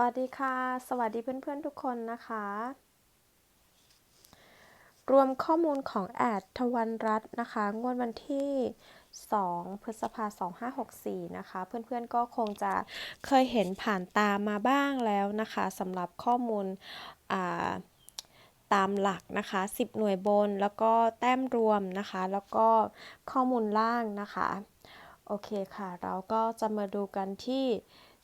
วัสดีค่ะ สวัสดีเพื่อนๆทุกคนนะคะ รวมข้อมูลของแอดทวันรัตน์นะคะ งวดวันที่ 2 พฤษภา2564 นะคะ เพื่อนๆก็คงจะเคยเห็นผ่านตามมาบ้างแล้วนะคะสำหรับข้อมูลตามหลักนะคะ 10 หน่วยบนแล้วก็แต้มรวมนะคะ แล้วก็ข้อมูลล่างนะคะ โอเคค่ะ เราก็จะมาดูกันที่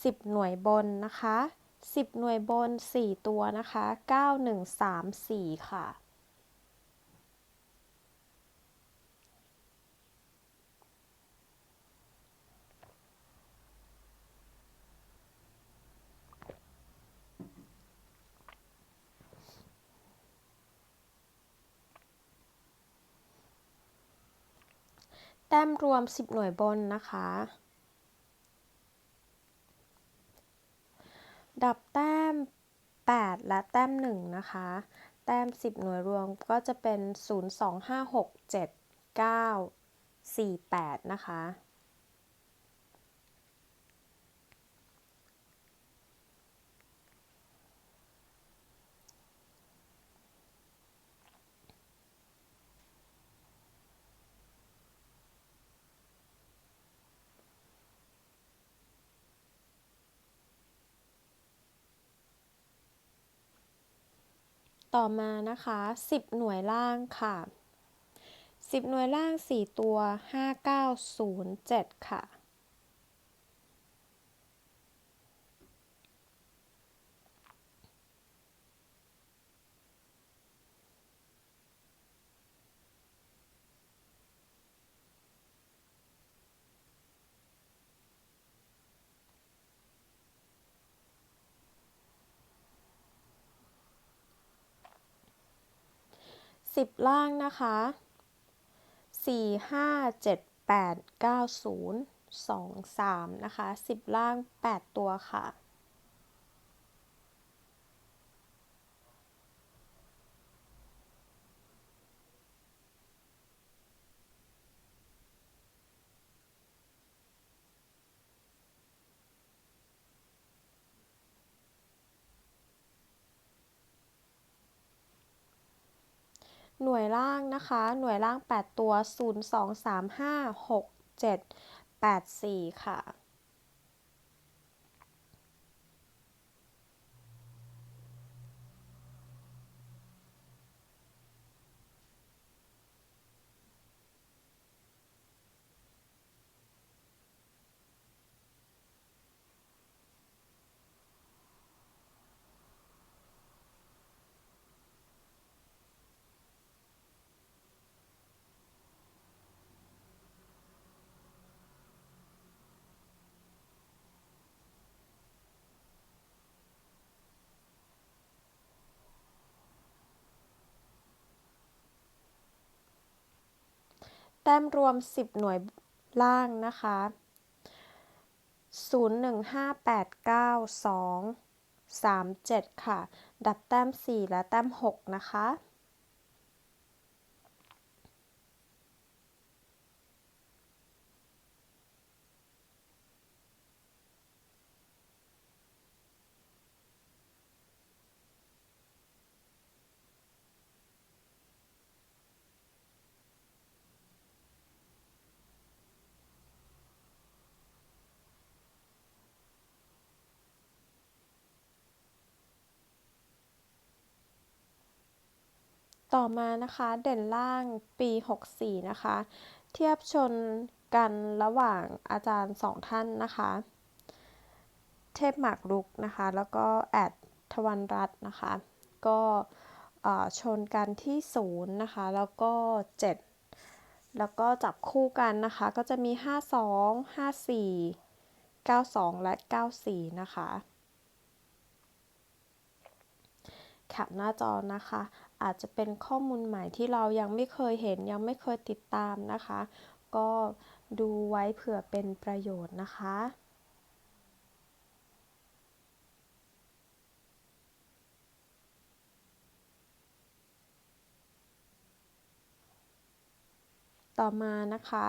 10 หน่วยบนนะคะ 10 หน่วยบน 4 ตัวนะคะ 9134 ค่ะ แต้มรวม 10 หน่วยบนนะคะ ดับแต้ม 8 และแต้ม 1 นะคะ แต้ม 10 หน่วยรวมก็จะเป็น 0 2 5 6 7 9 4 8 นะคะ ต่อมานะคะ 10 หน่วยล่างค่ะ 10 หน่วยล่าง 4 ตัว 5907 ค่ะ สิบล่างนะคะสี่ห้าเจ็ดแปดเก้าศูนย์สองสามนะคะสิบล่างแปดตัวค่ะ หน่วยล่างนะคะ หน่วยล่าง 8 ตัว 0 2 3 5 6 7 8 4 ค่ะ แต้มรวม 10 หน่วยล่างนะคะ 01589237 ค่ะ ดับแต้ม 4 และแต้ม 6 นะคะ ต่อมานะคะเด่นล่างปี 64 นะคะ เทียบชนกันระหว่างอาจารย์สองท่านนะคะ เทพหมากรุกนะคะ แล้วก็แอดทวันรัตน์นะคะ ก็ชนกันที่ 0 นะคะ แล้วก็ 7 แล้วก็จับคู่กันนะคะ ก็จะมี 52 54 92 และ 94 นะคะแคปหน้าจอนะคะ อาจจะเป็นข้อมูลใหม่ที่เรายังไม่เคยเห็นยังไม่เคยติดตามนะคะ ก็ดูไว้เผื่อเป็นประโยชน์นะคะต่อมานะคะ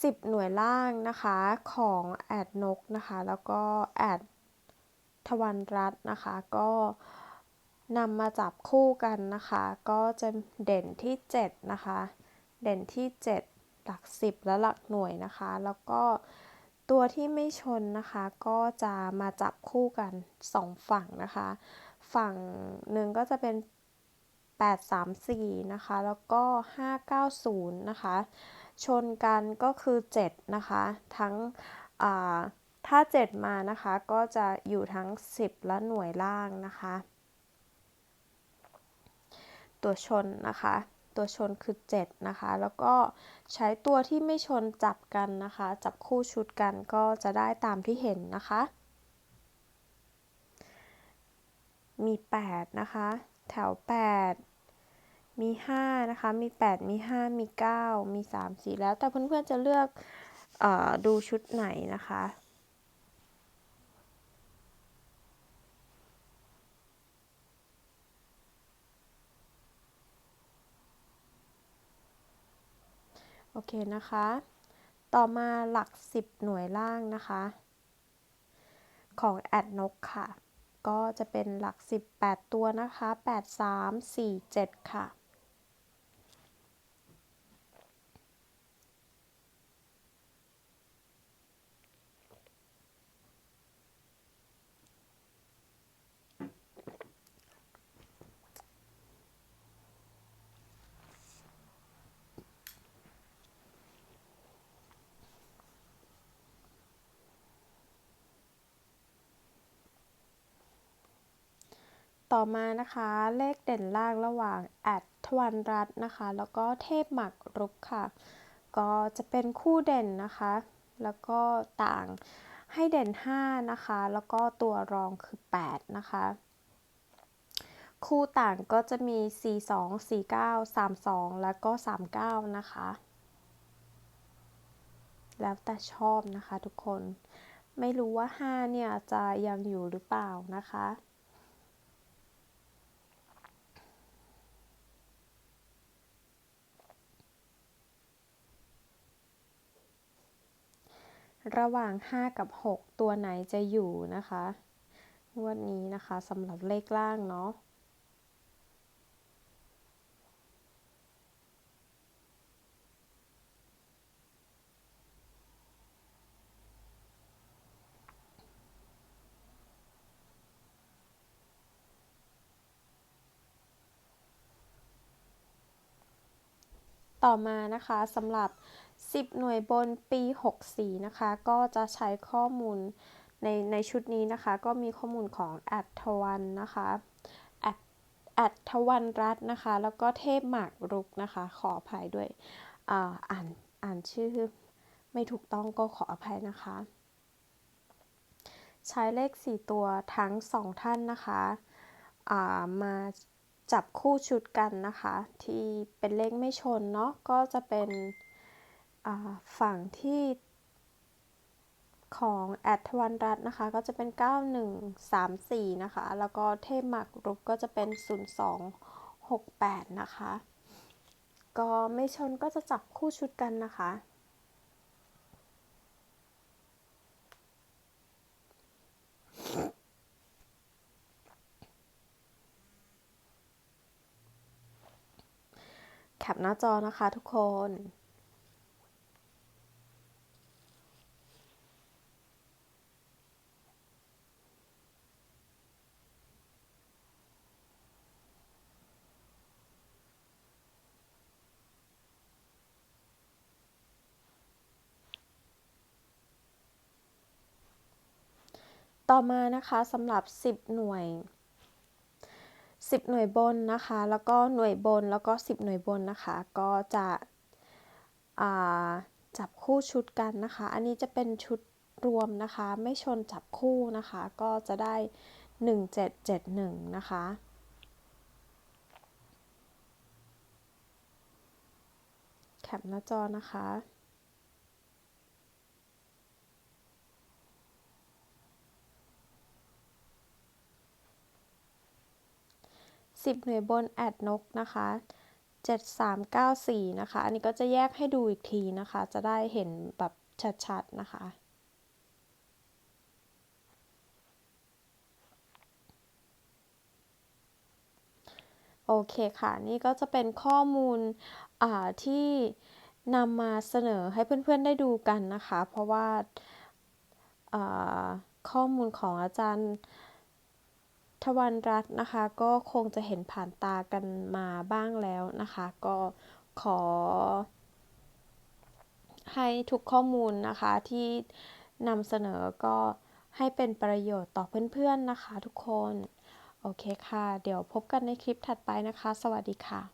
10 หน่วยล่างนะคะของแอดนกนะคะ แล้วก็แอด ทวันรัตน์นะคะ ก็นำมาจับคู่กันนะคะ ก็จะเด่นที่ 7 นะคะ เด่นที่ 7 หลัก 10 และหลักหน่วยนะคะ แล้วก็ตัวที่ไม่ชนนะคะ ก็จะมาจับคู่กัน 2 ฝั่งนะคะ ฝั่งหนึ่งก็จะเป็น 834 นะคะ แล้วก็ 590 นะคะ ชนกันก็คือ 7 นะคะ ทั้งอ่า ถ้า 7 มานะคะ ก็จะอยู่ทั้ง 10 และหน่วยล่างนะคะ ตัวชนนะคะ ตัวชนคือ 7 นะคะ แล้วก็ใช้ตัวที่ไม่ชนจับกันนะคะ จับคู่ชุดกันก็จะได้ตามที่เห็นนะคะ มี 8 นะคะ แถว 8 มี 5 นะคะ มี 8 มี 5 มี 9 มี 3 4 แล้วแต่เพื่อนๆจะเลือกอดูชุดไหนนะคะ เคนะคะ ต่อมาหลัก 10 หน่วยล่างนะคะ ของแอดนกค่ะ ก็จะเป็นหลัก 18 ตัวนะคะ 8 3 4 7 ค่ะ ต่อมานะคะเลขเด่นล่างระหว่างแอดทวันรัตน์นะคะ แล้วก็เทพหมักรุกค่ะ ก็จะเป็นคู่เด่นนะคะ แล้วก็ต่างให้เด่น 5 นะคะ แล้วก็ตัวรองคือ 8 นะคะ คู่ต่างก็จะมี 42 49 32 แล้วก็ 39 นะคะ แล้วแต่ชอบนะคะทุกคน ไม่รู้ว่า 5 เนี่ยจะยังอยู่หรือเปล่านะคะ ระหว่าง 5 กับ 6 ตัวไหนจะอยู่นะคะงวดนี้นะคะสำหรับเลขล่างเนาะต่อมานะคะสำหรับ 10 หน่วยบนปี 64 นะคะ ก็จะใช้ข้อมูลในในชุดนี้นะคะ ก็มีข้อมูลของแอดทวันนะคะแอดทวันรัตนะคะ แล้วก็เทพหมากรุกนะคะ ขออภัยด้วยอ่านอ่านชื่อ ไม่ถูกต้องก็ขออภัยนะคะ ใช้เลข 4 ตัวทั้ง 2 ท่านนะคะมาจับคู่ชุดกันนะคะ ที่เป็นเลขไม่ชนเนาะก็จะเป็น ฝั่งที่ของแอดทวันรัตนะคะ ก็จะเป็น 9134 นะคะ แล้วก็เทพหมักรุกก็จะเป็น 0268 นะคะ ก็ไม่ชนก็จะจับคู่ชุดกันนะคะ แคปหน้าจอนะคะทุกคน ต่อมานะคะสำหรับ 10 หน่วย 10 หน่วยบนนะคะ แล้วก็หน่วยบนแล้วก็ 10 หน่วยบนนะคะ ก็จะจับคู่ชุดกันนะคะ อันนี้จะเป็นชุดรวมนะคะ ไม่ชนจับคู่นะคะ ก็จะได้ 1771 นะคะแคปหน้าจอนะคะ 10 หน่วยบนแอดนกนะคะ 7394 นะคะ อันนี้ก็จะแยกให้ดูอีกทีนะคะ จะได้เห็นแบบชัดๆ นะคะ โอเคค่ะ นี่ก็จะเป็นข้อมูลที่นำมาเสนอให้เพื่อนๆได้ดูกันนะคะ เพราะว่าข้อมูลของอาจารย์ ทวันรัตน์นะคะ ก็คงจะเห็นผ่านตากันมาบ้างแล้วนะคะ ก็ขอ ให้ทุกข้อมูลนะคะที่นำเสนอก็ให้เป็นประโยชน์ต่อเพื่อนๆนะคะทุกคน โอเคค่ะ เดี๋ยวพบกันในคลิปถัดไปนะคะ สวัสดีค่ะ